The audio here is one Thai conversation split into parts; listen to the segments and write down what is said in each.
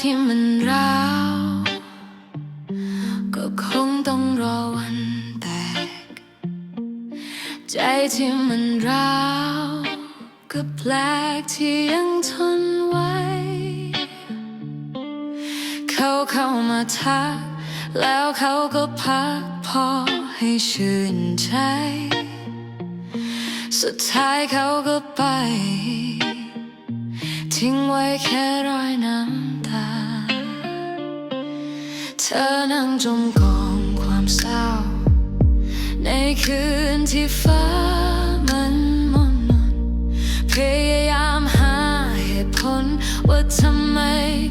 ที่มันร้าว ก็คงต้องรอวันแตก ใจที่มันร้าว ก็แปลกที่ยังทนไว้ เขาเข้ามาทัก แล้วเขาก็พักพอให้ชื่นใจ สุดท้ายเขาก็ไป ทิ้งไว้แค่รอยน้ำตา เธอนั่งจมกองความเศร้า ในคืนที่ฟ้ามันมนมนพยายามหาเหตุผลว่าทำไม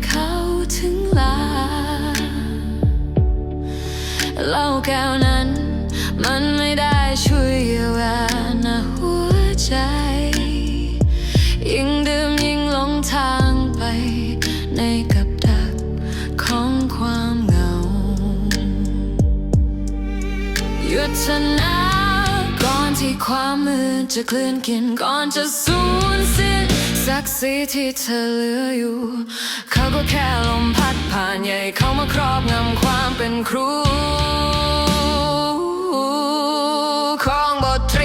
เขาถึงลาเหล้าแก้วนั้น มันไม่ได้ช่วยเยียวยานะหัวใจ ชนะ ก่อนที่ความมืดจะเคลื่อนกินก่อนจะสูญสิ้นศักดิ์ศรีที่เธอเหลืออยู่ เขาก็แค่ลมพัดผ่านใหญ่เข้ามาครอบงำความเป็นครู ของบทเรี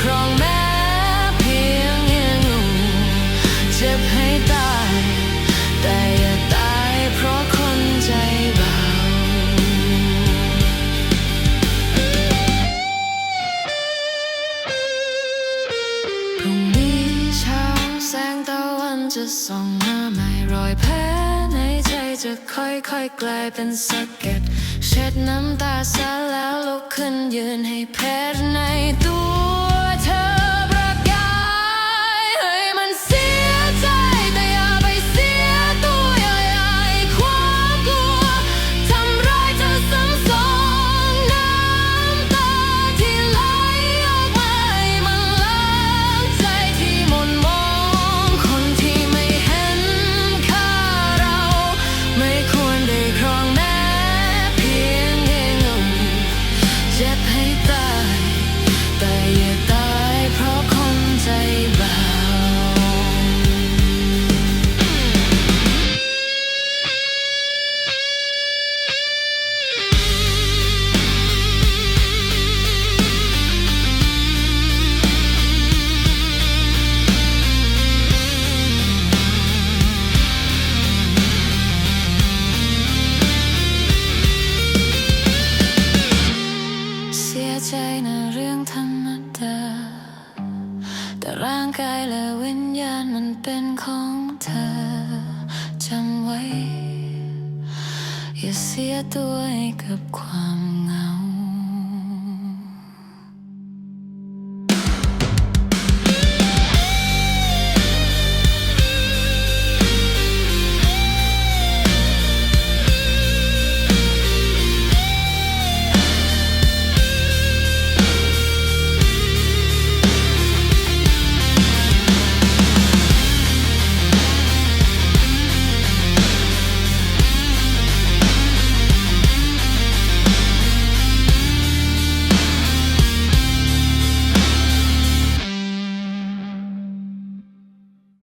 ครองแม้เพียงยังอยู่เจ็บให้ตาย แต่อย่าตายเพราะคนใจเบาพรุ่งนี้เช้าแสงตะวันจะส่องมาใหม่รอยแผลในใจจะค่อยๆ กลายเป็นสะเก็ดเช็ดน้ำตาซะแล้วลุกขึ้นยืนให้เพชรในตัว เแต่ร่างกายและวิญญาณมันเป็นของเธอจำไว้ อย่าเสียตัวให้กับความเหงา